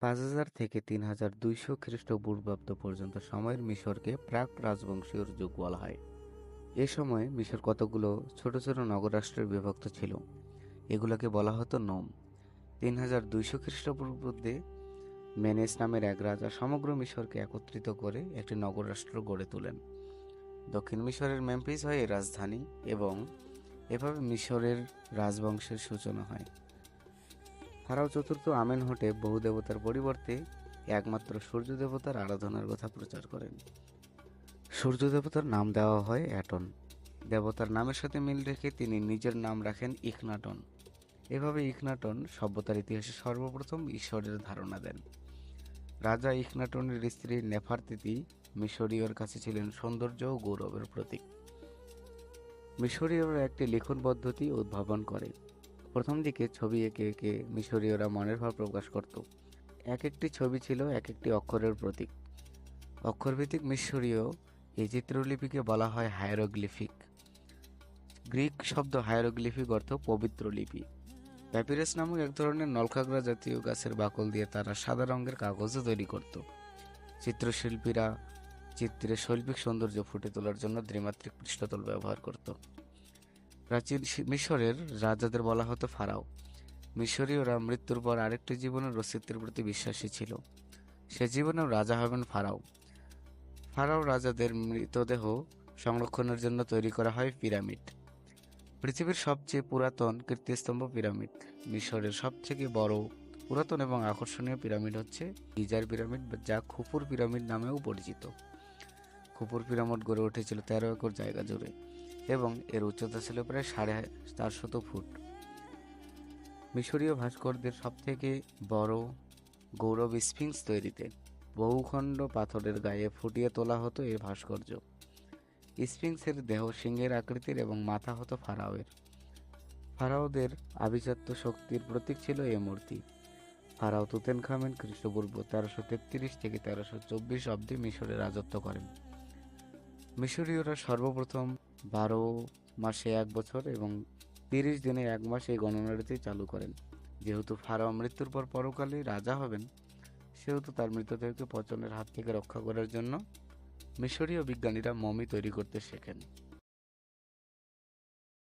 পাঁচ হাজার থেকে তিন হাজার দুইশো খ্রিস্টপূর্বাব্দ পর্যন্ত সময়ের মিশরকে প্রাক রাজবংশীয় যুগ বলা হয়। এ সময় মিশর কতগুলো ছোট ছোট নগরাষ্ট্রে বিভক্ত ছিল? এগুলোকে বলা হতো নোম। তিন হাজার দুইশো খ্রিস্টপূর্বাব্দে মেনেস নামের এক রাজা সমগ্র মিশরকে একত্রিত করে একটি নগরাষ্ট্র গড়ে তোলেন। দক্ষিণ মিশরের মেম্ফিস হয় এর রাজধানী এবং এভাবে মিশরের রাজবংশের সূচনা হয়। ফারাও চতুর্থ আমেন আমেনহোটে বহু দেবতার পরিবর্তে একমাত্র সূর্য দেবতার আরাধনার কথা প্রচার করেন। সূর্য দেবতার নাম দেওয়া হয় অ্যাটন। দেবতার নামের সাথে মিল রেখে তিনি নিজের নাম রাখেন ইখনাটন এভাবে ইখনাটন সভ্যতার ইতিহাসে সর্বপ্রথম ঈশ্বরের ধারণা দেন। রাজা ইখনাটনের স্ত্রী নেফারতিতি মিশরীয়র কাছে ছিলেন সৌন্দর্য ও গৌরবের প্রতীক। মিশরীয়রা একটি লিখন পদ্ধতি উদ্ভাবন করে। প্রথম দিকে ছবি এঁকে এঁকে মিশরীয়রা মনের ভাব প্রকাশ করত। এক একটি ছবি ছিল এক একটি অক্ষরের প্রতীক। অক্ষরভিত্তিক মিশরীয় এই চিত্রলিপিকে বলা হয় হায়ারোগ্লিফিক। গ্রিক শব্দ হায়ারোগ্লিফিক অর্থ পবিত্র লিপি। প্যাপিরাস নামক এক ধরনের নলখাগড়া জাতীয় গাছের বাকল দিয়ে তারা সাদা রঙের কাগজও তৈরি করত। চিত্রশিল্পীরা চিত্রে শৈল্পিক সৌন্দর্য ফুটে তোলার জন্য ত্রিমাত্রিক পৃষ্ঠতল ব্যবহার করত। প্রাচীন মিশরের রাজাদের বলা হতো ফারাও। মিশরীয়রা মৃত্যুর পর আরেকটি জীবনের অস্তিত্বের প্রতি বিশ্বাসী ছিল। সে জীবনেও রাজা হবেন ফারাও। ফারাও রাজাদের মৃতদেহ সংরক্ষণের জন্য তৈরি করা হয় পিরামিড। পৃথিবীর সবচেয়ে পুরাতন কীর্তিস্তম্ভ পিরামিড। মিশরের সবথেকে বড়, পুরাতন এবং আকর্ষণীয় পিরামিড হচ্ছে গিজার পিরামিড, যা খুপুর পিরামিড নামেও পরিচিত। খুপুর পিরামিড গড়ে উঠেছিল তেরো একর জায়গা জুড়ে। এবং এর উচ্চতা ছিল প্রায় সাড়ে চারশত ফুট। মিশরীয় ভাস্করদের সবথেকে বড় গৌরব স্ফিংস তৈরিতে বহুখণ্ড পাথরের গায়ে ফুটিয়ে তোলা হতো এই ভাস্কর্য। স্ফিংসের দেহ সিংহের আকৃতির এবং মাথা হতো ফারাওয়ের। ফারাওদের আভিজাত্য শক্তির প্রতীক ছিল এ মূর্তি। ফারাও তুতেন খামেন খ্রিস্টপূর্ব তেরোশো তেত্রিশ থেকে তেরোশো চব্বিশ অব্দে মিশরে রাজত্ব করেন। মিশরীয়রা সর্বপ্রথম বারো মাসে এক বছর এবং তিরিশ দিনে এক মাস এই গণনাটি চালু করেন। যেহেতু ফারাও মৃত্যুর পর পরকালে রাজা হবেন, সেহেতু তার মৃতদেহকে পচনের হাত থেকে রক্ষা করার জন্য মিশরীয় বিজ্ঞানীরা মমি তৈরি করতে শেখেন।